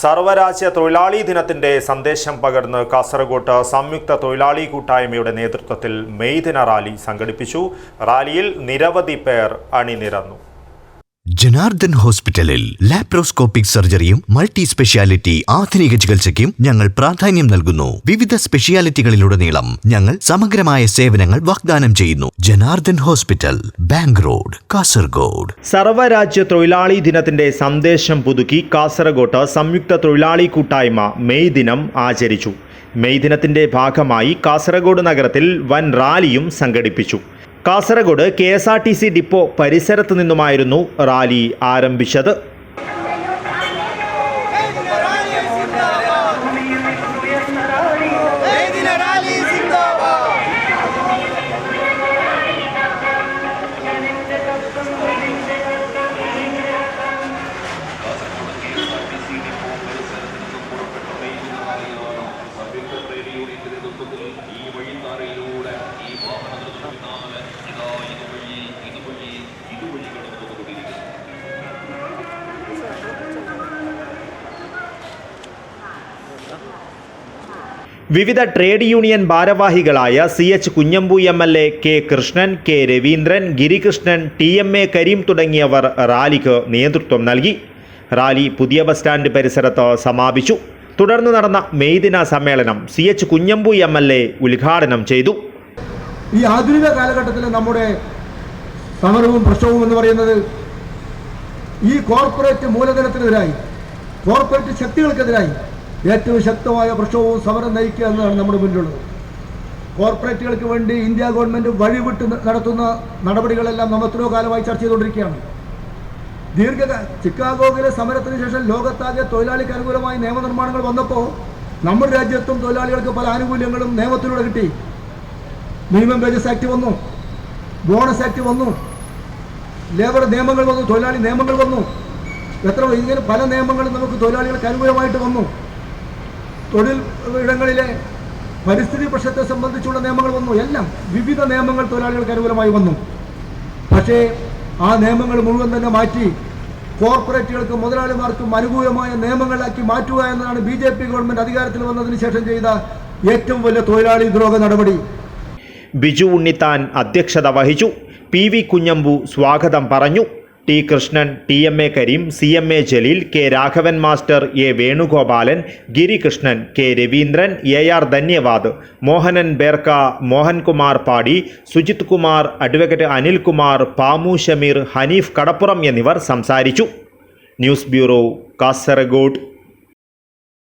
സർവരാജ്യ തൊഴിലാളി ദിനത്തിന്റെ സന്ദേശം പകർന്ന് കാസർഗോട്ട് സംയുക്ത തൊഴിലാളി കൂട്ടായ്മയുടെ നേതൃത്വത്തിൽ മെയ് ദിന റാലി സംഘടിപ്പിച്ചു. റാലിയിൽ നിരവധി പേർ അണിനിരന്നു. ജനാർദ്ദൻ ഹോസ്പിറ്റലിൽ ലാപ്രോസ്കോപ്പിക് സർജറിയും മൾട്ടി സ്പെഷ്യാലിറ്റി ആധുനിക ചികിത്സയ്ക്കും ഞങ്ങൾ പ്രാധാന്യം നൽകുന്നു. വിവിധ സ്പെഷ്യാലിറ്റികളിലുടനീളം ഞങ്ങൾ സമഗ്രമായ സേവനങ്ങൾ വാഗ്ദാനം ചെയ്യുന്നു. Janardhan hospital bank road Kasaragod. സർവരാജ്യ തൊഴിലാളി ദിനത്തിന്റെ സന്ദേശം പുതുക്കി കാസർഗോട്ട് സംയുക്ത തൊഴിലാളി കൂട്ടായ്മ മെയ് ദിനം ആചരിച്ചു. മെയ് ദിനത്തിന്റെ ഭാഗമായി കാസർഗോഡ് നഗരത്തിൽ വൻ റാലിയും സംഘടിപ്പിച്ചു. Kasaragod K S R T C depot പരിസരത്തു നിന്നുമായിരുന്നു റാലി ആരംഭിച്ചത്. വിവിധ ട്രേഡ് യൂണിയൻ ഭാരവാഹികളായ C H Kunhambu M L A K Krishnan K Ravindran Girikrishnan T M A Kareem തുടങ്ങിയവർ റാലിക്ക് നേതൃത്വം നൽകി. റാലി പുതിയ ബസ് സ്റ്റാൻഡ് പരിസരത്ത് സമാപിച്ചു. തുടർന്ന് നടന്ന മെയ് ദിന സമ്മേളനം C H Kunhambu M L A ഉദ്ഘാടനം ചെയ്തു. ഈ ആധുനിക കാലഘട്ടത്തിൽ നമ്മുടെ സമരവും പ്രശ്നവും എന്ന് പറയുന്നത് ഈ കോർപ്പറേറ്റ് മൂലധനത്തിനെതിരായി കോർപ്പറേറ്റ് ശക്തികൾക്കെതിരായി ഏറ്റവും ശക്തമായ പ്രശ്നവും സമരം നയിക്കുക എന്നതാണ് നമ്മുടെ മുന്നിലുള്ളത് കോർപ്പറേറ്റുകൾക്ക് വേണ്ടി ഇന്ത്യ ഗവൺമെന്റ് വഴിവിട്ട് നടത്തുന്ന നടപടികളെല്ലാം നമ്മൾ എത്രയോ കാലമായി ചർച്ച ചെയ്തുകൊണ്ടിരിക്കുകയാണ്. ദീർഘ ചിക്കാഗോയിലെ സമരത്തിന് ശേഷം ലോകത്താകെ തൊഴിലാളിക്ക് അനുകൂലമായി നിയമനിർമ്മാണങ്ങൾ വന്നപ്പോൾ നമ്മുടെ രാജ്യത്തും തൊഴിലാളികൾക്ക് പല ആനുകൂല്യങ്ങളും നിയമത്തിലൂടെ കിട്ടി. മിനിമം വേജസ് ആക്ട് വന്നു ബോണസ് ആക്ട് വന്നു ലേബർ നിയമങ്ങൾ വന്നു തൊഴിലാളി നിയമങ്ങൾ വന്നു. എത്ര ഇങ്ങനെ പല നിയമങ്ങളും നമുക്ക് തൊഴിലാളികൾക്ക് അനുകൂലമായിട്ട് വന്നു. തൊഴിൽ ഇടങ്ങളിലെ പരിസ്ഥിതി പ്രശ്നത്തെ സംബന്ധിച്ചുള്ള നിയമങ്ങൾ വന്നു. എല്ലാം വിവിധ നിയമങ്ങൾ തൊഴിലാളികൾക്ക് അനുകൂലമായി വന്നു. പക്ഷേ ആ നിയമങ്ങൾ മുഴുവൻ തന്നെ മാറ്റി കോർപ്പറേറ്റുകൾക്കും മുതലാളിമാർക്കും അനുകൂലമായ നിയമങ്ങളാക്കി മാറ്റുക എന്നതാണ് ബി ജെ പി ഗവൺമെന്റ് അധികാരത്തിൽ വന്നതിന് ശേഷം ചെയ്ത ഏറ്റവും വലിയ തൊഴിലാളി ദ്രോഹ നടപടി. ബിജു ഉണ്ണിത്താൻ അധ്യക്ഷത വഹിച്ചു. പി വി കുഞ്ഞമ്പു സ്വാഗതം പറഞ്ഞു. T Krishnan T M A Kareem C M A Jaleel K Raghavan master A Venugopalan Girikrishnan K Ravindran A R ധന്യവാദ് Mohanan Berka Mohankumar പാടി സുജിത് കുമാർ അഡ്വക്കേറ്റ് അനിൽകുമാർ പാമു ഷമീർ ഹനീഫ് കടപ്പുറം എന്നിവർ സംസാരിച്ചു. News bureau Kasaragod.